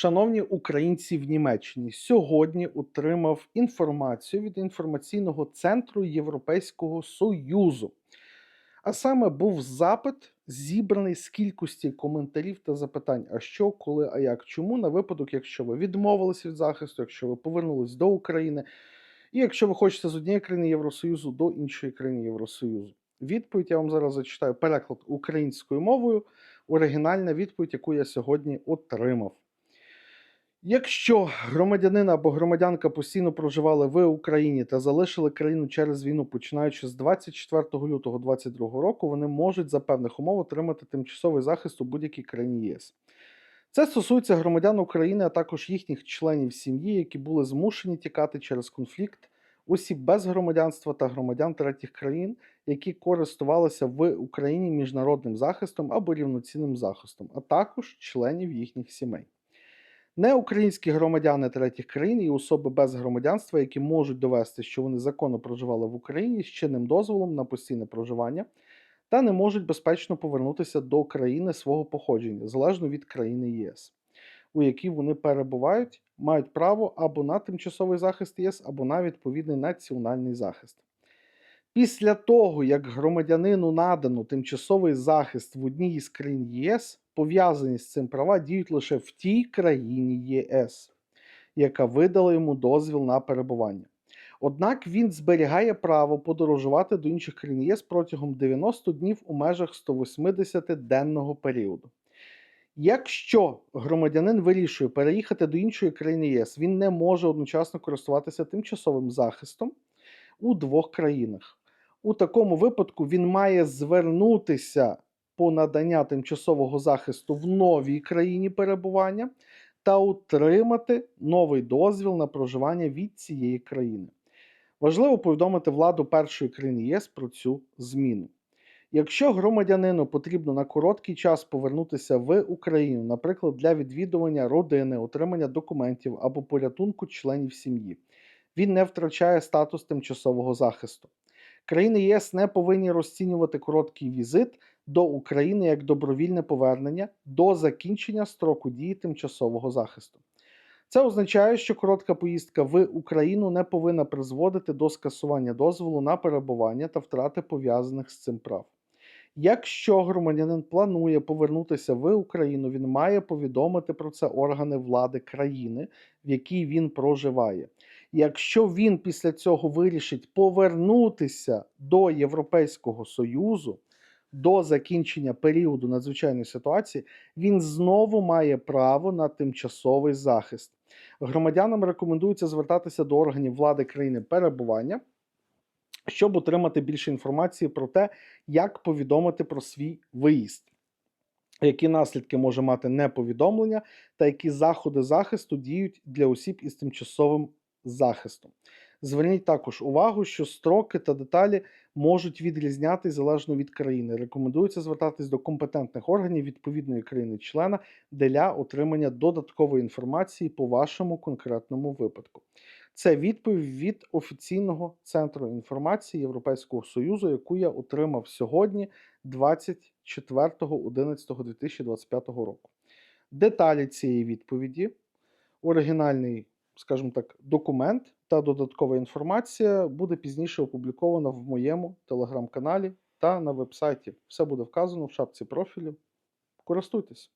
Шановні українці в Німеччині, сьогодні отримав інформацію від інформаційного центру Європейського Союзу. А саме був запит, зібраний з кількості коментарів та запитань: а що, коли, а як, чому, на випадок, якщо ви відмовилися від захисту, якщо ви повернулись до України, і якщо ви хочете з однієї країни Євросоюзу до іншої країни Євросоюзу. Відповідь я вам зараз зачитаю переклад українською мовою, оригінальна відповідь, яку я сьогодні отримав. Якщо громадянин або громадянка постійно проживали в Україні та залишили країну через війну, починаючи з 24 лютого 2022 року, вони можуть за певних умов отримати тимчасовий захист у будь-якій країні ЄС. Це стосується громадян України, а також їхніх членів сім'ї, які були змушені тікати через конфлікт, осіб без громадянства та громадян третіх країн, які користувалися в Україні міжнародним захистом або рівноцінним захистом, а також членів їхніх сімей. Неукраїнські громадяни третіх країн і особи без громадянства, які можуть довести, що вони законно проживали в Україні з чинним дозволом на постійне проживання, та не можуть безпечно повернутися до країни свого походження, залежно від країни ЄС, у якій вони перебувають, мають право або на тимчасовий захист ЄС, або на відповідний національний захист. Після того, як громадянину надано тимчасовий захист в одній із країн ЄС, пов'язані з цим права діють лише в тій країні ЄС, яка видала йому дозвіл на перебування. Однак він зберігає право подорожувати до інших країн ЄС протягом 90 днів у межах 180-денного періоду. Якщо громадянин вирішує переїхати до іншої країни ЄС, він не може одночасно користуватися тимчасовим захистом у двох країнах. У такому випадку він має звернутися по надання тимчасового захисту в новій країні перебування та отримати новий дозвіл на проживання від цієї країни. Важливо повідомити владу першої країни ЄС про цю зміну. Якщо громадянину потрібно на короткий час повернутися в Україну, наприклад, для відвідування родини, отримання документів або порятунку членів сім'ї, він не втрачає статус тимчасового захисту. Країни ЄС не повинні розцінювати короткий візит до України як добровільне повернення до закінчення строку дії тимчасового захисту. Це означає, що коротка поїздка в Україну не повинна призводити до скасування дозволу на перебування та втрати пов'язаних з цим прав. Якщо громадянин планує повернутися в Україну, він має повідомити про це органи влади країни, в якій він проживає. Якщо він після цього вирішить повернутися до Європейського Союзу до закінчення періоду надзвичайної ситуації, він знову має право на тимчасовий захист. Громадянам рекомендується звертатися до органів влади країни перебування щоб отримати більше інформації про те, як повідомити про свій виїзд, які наслідки може мати неповідомлення, та які заходи захисту діють для осіб із тимчасовим захистом. Зверніть також увагу, що строки та деталі можуть відрізнятися залежно від країни. Рекомендується звертатись до компетентних органів відповідної країни-члена для отримання додаткової інформації по вашому конкретному випадку. Це відповідь від офіційного центру інформації Європейського Союзу, яку я отримав сьогодні, 24.11.2025 року. Деталі цієї відповіді, оригінальний, скажімо так, документ та додаткова інформація буде пізніше опублікована в моєму телеграм-каналі та на вебсайті. Все буде вказано в шапці профілю. Користуйтесь!